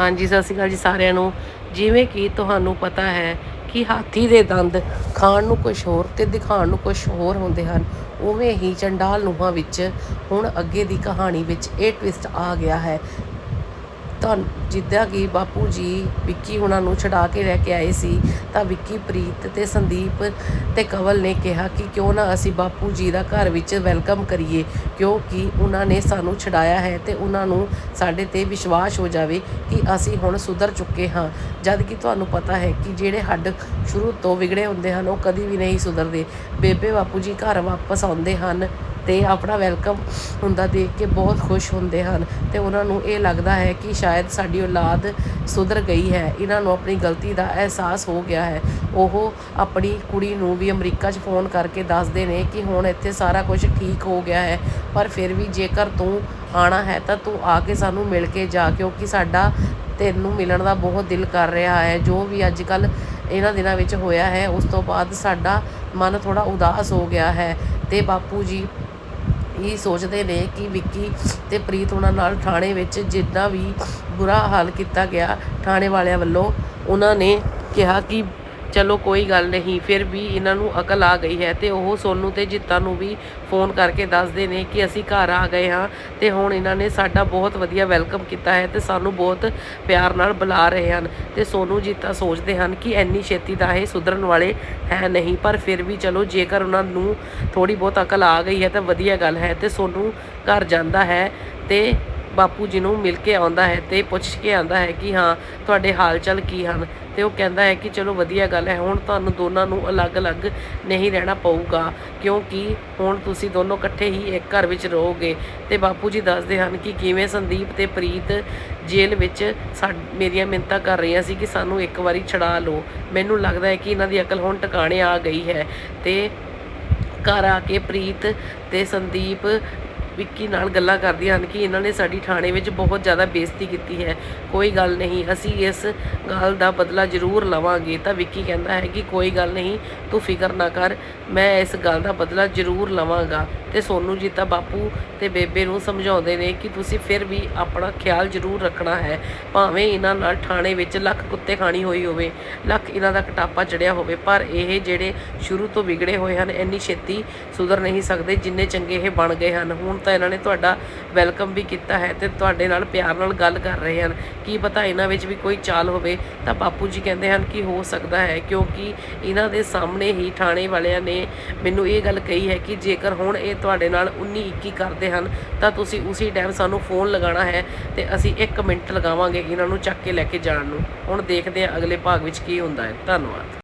ਹਾਂਜੀ, ਸਤਿ ਸ਼੍ਰੀ ਅਕਾਲ ਜੀ ਸਾਰਿਆਂ ਨੂੰ। ਜਿਵੇਂ ਕਿ ਤੁਹਾਨੂੰ ਪਤਾ ਹੈ ਕਿ ਹਾਥੀ ਦੇ ਦੰਦ ਖਾਣ ਨੂੰ ਕੁਝ ਹੋਰ ਤੇ ਦਿਖਾਉਣ ਨੂੰ ਕੁਝ ਹੋਰ ਹੁੰਦੇ ਹਨ। ਉਵੇਂ ਹੀ ਚੰਡਾਲ ਨੂਹਾਂ ਵਿੱਚ ਹੁਣ ਅੱਗੇ ਦੀ ਕਹਾਣੀ ਵਿੱਚ ਇਹ ਟਵਿਸਟ ਆ ਗਿਆ ਹੈ ਤਾਂ ਜਿੱਦਾਂ ਕਿ ਬਾਪੂ ਜੀ ਵਿੱਕੀ ਉਹਨਾਂ ਨੂੰ ਛਡਾ ਕੇ ਲੈ ਕੇ ਆਏ ਸੀ, ਤਾਂ ਵਿੱਕੀ, ਪ੍ਰੀਤ ਤੇ ਸੰਦੀਪ ਤੇ ਕਵਲ ਨੇ ਕਿਹਾ ਕਿ ਕਿਉਂ ਨਾ ਅਸੀਂ ਬਾਪੂ ਜੀ ਦਾ ਘਰ ਵਿੱਚ ਵੈਲਕਮ ਕਰੀਏ, ਕਿਉਂਕਿ ਉਹਨਾਂ ਨੇ ਸਾਨੂੰ ਛਡਾਇਆ ਹੈ ਤੇ ਉਹਨਾਂ ਨੂੰ ਸਾਡੇ ਤੇ ਵਿਸ਼ਵਾਸ ਹੋ ਜਾਵੇ ਕਿ ਅਸੀਂ ਹੁਣ ਸੁਧਰ ਚੁੱਕੇ ਹਾਂ। ਜਦ ਕਿ ਤੁਹਾਨੂੰ ਪਤਾ ਹੈ ਕਿ ਜਿਹੜੇ ਹੱਡ ਸ਼ੁਰੂ ਤੋਂ ਵਿਗੜੇ ਹੁੰਦੇ ਹਨ, ਉਹ ਕਦੀ ਵੀ ਨਹੀਂ ਸੁਧਰਦੇ। ਬੇਬੇ ਬਾਪੂ ਜੀ ਘਰ ਵਾਪਸ ਆਉਂਦੇ ਹਨ। ਤੇ ਆਪਣਾ ਵੈਲਕਮ ਹੁੰਦਾ ਦੇਖ ਕੇ ਬਹੁਤ ਖੁਸ਼ ਹੁੰਦੇ ਹਨ ਤੇ ਉਹਨਾਂ ਨੂੰ ਇਹ ਲੱਗਦਾ ਹੈ ਕਿ ਸ਼ਾਇਦ ਸਾਡੀ ਔਲਾਦ ਸੁਧਰ ਗਈ ਹੈ। ਇਹਨਾਂ ਨੂੰ ਆਪਣੀ ਗਲਤੀ ਦਾ ਅਹਿਸਾਸ ਹੋ ਗਿਆ ਹੈ। ਉਹ ਆਪਣੀ ਕੁੜੀ ਨੂੰ ਵੀ ਅਮਰੀਕਾ 'ਚ ਫੋਨ ਕਰਕੇ ਦੱਸਦੇ ਨੇ ਕਿ ਹੁਣ ਇੱਥੇ ਸਾਰਾ ਕੁਝ ਠੀਕ ਹੋ ਗਿਆ ਹੈ, ਪਰ ਫਿਰ ਵੀ ਜੇਕਰ ਤੂੰ ਆਣਾ ਹੈ ਤਾਂ ਤੂੰ ਆ ਕੇ ਸਾਨੂੰ ਮਿਲ ਕੇ ਜਾ, ਕਿਉਂਕਿ ਸਾਡਾ ਤੈਨੂੰ ਮਿਲਣ ਦਾ ਬਹੁਤ ਦਿਲ ਕਰ ਰਿਹਾ ਹੈ। ਜੋ ਵੀ ਅੱਜ ਕੱਲ ਇਹਨਾਂ ਦਿਨਾਂ ਵਿੱਚ ਹੋਇਆ ਹੈ, ਉਸ ਤੋਂ ਬਾਅਦ ਸਾਡਾ ਮਨ ਥੋੜਾ ਉਦਾਸ ਹੋ ਗਿਆ ਹੈ ਤੇ ਬਾਪੂ ਜੀ ਇਹ ਸੋਚਦੇ ਨੇ ਕਿ ਵਿੱਕੀ ਤੇ ਪ੍ਰੀਤ ਉਹਨਾਂ ਨਾਲ ਥਾਣੇ ਵਿੱਚ ਜਿੰਨਾ ਵੀ ਬੁਰਾ ਹਾਲ ਕੀਤਾ ਗਿਆ, ਥਾਣੇ ਵਾਲਿਆਂ ਵੱਲੋਂ ਉਹਨਾਂ ਨੇ ਕਿਹਾ ਕਿ ਚਲੋ ਕੋਈ ਗੱਲ ਨਹੀਂ, ਫਿਰ ਵੀ ਇਹਨਾਂ ਨੂੰ ਅਕਲ ਆ ਗਈ ਹੈ ਤੇ ਉਹ ਸੋਨੂ ਤੇ ਜਿੱਤਾ ਨੂੰ ਵੀ ਫੋਨ ਕਰਕੇ ਦੱਸਦੇ ਨੇ ਕਿ ਅਸੀਂ ਘਰ ਆ ਗਏ ਹਾਂ ਤੇ ਹੁਣ ਇਹਨਾਂ ਨੇ ਸਾਡਾ ਬਹੁਤ ਵਧੀਆ ਵੈਲਕਮ ਕੀਤਾ ਹੈ ਤੇ ਸਾਨੂੰ ਬਹੁਤ ਪਿਆਰ ਨਾਲ ਬੁਲਾ ਰਹੇ ਹਨ ਤੇ ਸੋਨੂ, ਜਿੱਤਾ ਸੋਚਦੇ ਹਨ ਕਿ ਐਨੀ ਛੇਤੀ ਤਾਂ ਇਹ ਸੁਧਰਨ ਵਾਲੇ ਹੈ ਨਹੀਂ, ਪਰ ਫਿਰ ਵੀ ਚਲੋ ਜੇਕਰ ਉਹਨਾਂ ਨੂੰ ਥੋੜੀ ਬਹੁਤ ਅਕਲ ਆ ਗਈ ਹੈ ਤਾਂ ਵਧੀਆ ਗੱਲ ਹੈ ਤੇ ਸੋਨੂ ਘਰ ਜਾਂਦਾ ਹੈ ਤੇ ਬਾਪੂ ਜੀ ਨੂੰ ਮਿਲ ਕੇ ਆਉਂਦਾ ਹੈ ਤੇ ਪੁੱਛ ਕੇ ਆਉਂਦਾ ਹੈ ਕਿ ਹਾਂ, ਤੁਹਾਡੇ ਹਾਲ ਚਾਲ ਕੀ ਹਨ? ਤੇ ਉਹ ਕਹਿੰਦਾ ਹੈ ਕਿ ਚਲੋ ਵਧੀਆ ਗੱਲ ਹੈ, ਹੁਣ ਤੁਹਾਨੂੰ ਦੋਨਾਂ ਨੂੰ ਅਲੱਗ-ਅਲੱਗ ਨਹੀਂ ਰਹਿਣਾ ਪਊਗਾ, ਕਿਉਂਕਿ ਹੁਣ ਤੁਸੀਂ ਦੋਨੋਂ ਇਕੱਠੇ ਹੀ ਇੱਕ ਘਰ ਵਿੱਚ ਰਹੋਗੇ। ਤੇ ਬਾਪੂ ਜੀ ਦੱਸਦੇ ਹਨ ਕਿ ਕਿਵੇਂ ਸੰਦੀਪ ਤੇ ਪ੍ਰੀਤ ਜੇਲ੍ਹ ਵਿੱਚ ਸਾ, ਮੇਰੀਆਂ ਮਿੰਤਾਂ ਕਰ ਰਹੀਆਂ ਸੀ ਕਿ ਸਾਨੂੰ ਇੱਕ ਵਾਰੀ ਛਡਾ ਲਓ। ਮੈਨੂੰ ਲੱਗਦਾ ਹੈ ਕਿ ਇਹਨਾਂ ਦੀ ਅਕਲ ਹੁਣ ਟਿਕਾਣੇ ਆ ਗਈ ਹੈ। ਤੇ ਘਰ ਆ ਕੇ ਪ੍ਰੀਤ ਤੇ ਸੰਦੀਪ ਵਿੱਕੀ ਨਾਲ ਗੱਲਾਂ ਕਰਦੀਆਂ ਹਨ ਕਿ ਇਹਨਾਂ ਨੇ ਸਾਡੀ ਥਾਣੇ ਵਿੱਚ ਬਹੁਤ ਜ਼ਿਆਦਾ ਬੇਇੱਜ਼ਤੀ ਕੀਤੀ ਹੈ। ਕੋਈ ਗੱਲ ਨਹੀਂ, ਅਸੀਂ ਇਸ ਗੱਲ ਦਾ ਬਦਲਾ ਜ਼ਰੂਰ ਲਵਾਂਗੇ। ਤਾਂ ਵਿੱਕੀ ਕਹਿੰਦਾ ਹੈ ਕਿ ਕੋਈ ਗੱਲ ਨਹੀਂ, ਤੂੰ ਫਿਕਰ ਨਾ ਕਰ, ਮੈਂ ਇਸ ਗੱਲ ਦਾ ਬਦਲਾ ਜ਼ਰੂਰ ਲਵਾਂਗਾ। ਤੇ ਸੋਨੂ ਜੀ ਤਾਂ ਬਾਪੂ ਤੇ ਬੇਬੇ ਨੂੰ ਸਮਝਾਉਂਦੇ ਨੇ ਕਿ ਤੁਸੀਂ ਫਿਰ ਵੀ ਆਪਣਾ ਖਿਆਲ ਜ਼ਰੂਰ ਰੱਖਣਾ ਹੈ, ਭਾਵੇਂ ਇਹਨਾਂ ਨਾਲ ਥਾਣੇ ਵਿੱਚ ਲੱਖ ਕੁੱਤੇ ਖਾਣੀ ਹੋਈ ਹੋਵੇ, ਲੱਖ ਇਹਨਾਂ ਦਾ ਕਟਾਪਾ ਚੜਿਆ ਹੋਵੇ, ਪਰ ਇਹ ਜਿਹੜੇ ਸ਼ੁਰੂ ਤੋਂ ਵਿਗੜੇ ਹੋਏ ਹਨ, ਇੰਨੀ ਛੇਤੀ ਸੁਧਰ ਨਹੀਂ ਸਕਦੇ ਜਿੰਨੇ ਚੰਗੇ ਇਹ ਬਣ ਗਏ ਹਨ। ਹੁਣ ਤਾਂ ਇਹਨਾਂ ਨੇ ਤੁਹਾਡਾ ਵੈਲਕਮ ਵੀ ਕੀਤਾ ਹੈ ਤੇ ਤੁਹਾਡੇ ਨਾਲ ਪਿਆਰ ਨਾਲ ਗੱਲ ਕਰ ਰਹੇ ਹਨ। ਕੀ ਪਤਾ ਇਹਨਾਂ ਵਿੱਚ ਵੀ ਕੋਈ ਚਾਲ ਹੋਵੇ? ਤਾਂ ਬਾਪੂ ਜੀ ਕਹਿੰਦੇ ਹਨ ਕਿ ਹੋ ਸਕਦਾ ਹੈ, ਕਿਉਂਕਿ ਇਹਨਾਂ ਦੇ ਸਾਹਮਣੇ ਹੀ ਥਾਣੇ ਵਾਲਿਆਂ ਨੇ ਮੈਨੂੰ ਇਹ ਗੱਲ ਕਹੀ ਹੈ ਕਿ ਜੇਕਰ ਹੁਣ ਇਹ ਤੁਹਾਡੇ ਨਾਲ 19 21 ਕਰਦੇ ਹਨ, ਤਾਂ ਤੁਸੀਂ ਉਸੇ ਟਾਈਮ ਸਾਨੂੰ ਫੋਨ ਲਗਾਉਣਾ ਹੈ ਤੇ ਅਸੀਂ 1 ਮਿੰਟ ਲਗਾਵਾਂਗੇ ਇਹਨਾਂ ਨੂੰ ਚੱਕ ਕੇ ਲੈ ਕੇ ਜਾਣ ਨੂੰ। ਹੁਣ ਦੇਖਦੇ ਹਾਂ ਅਗਲੇ ਭਾਗ ਵਿੱਚ ਕੀ ਹੁੰਦਾ ਹੈ। ਧੰਨਵਾਦ।